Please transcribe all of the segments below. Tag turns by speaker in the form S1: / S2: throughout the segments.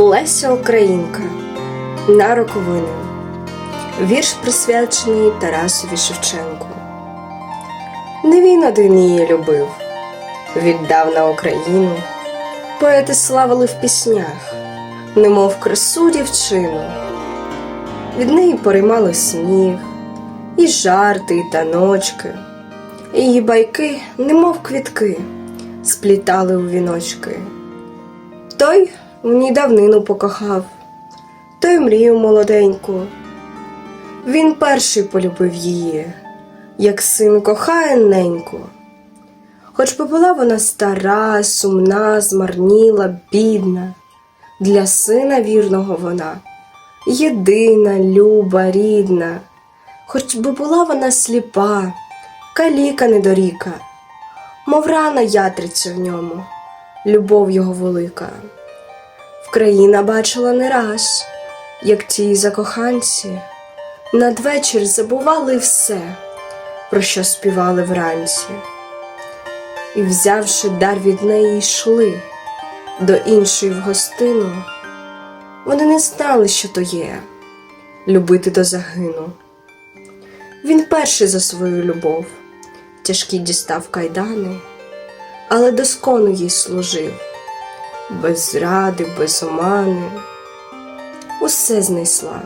S1: Леся Українка на роковини. Вірш присвячений Тарасові Шевченку. Не він один її любив, віддав на Україну. Поети славили в піснях, немов красу дівчину. Від неї поримали сміх, і жарти, і таночки, її байки, немов квітки, сплітали у віночки. Той в ній давнину покохав, той мрію молоденьку. Він перший полюбив її, як син кохає неньку. Хоч би була вона стара, сумна, змарніла, бідна, для сина вірного вона, єдина, люба, рідна, хоч би була вона сліпа, каліка недоріка, мов рана ятриця в ньому, любов його велика. Вкраїна бачила не раз, як ті закоханці надвечір забували все, про що співали вранці, і, взявши дар від неї, йшли до іншої в гостину. Вони не знали, що то є любити до загину. Він перший за свою любов, тяжкі дістав кайдани, але доскону їй служив без зради, без омани. Усе знайшла,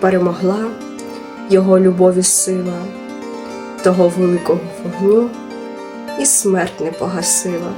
S1: перемогла його любові сила, того великого вогню і смерть не погасила.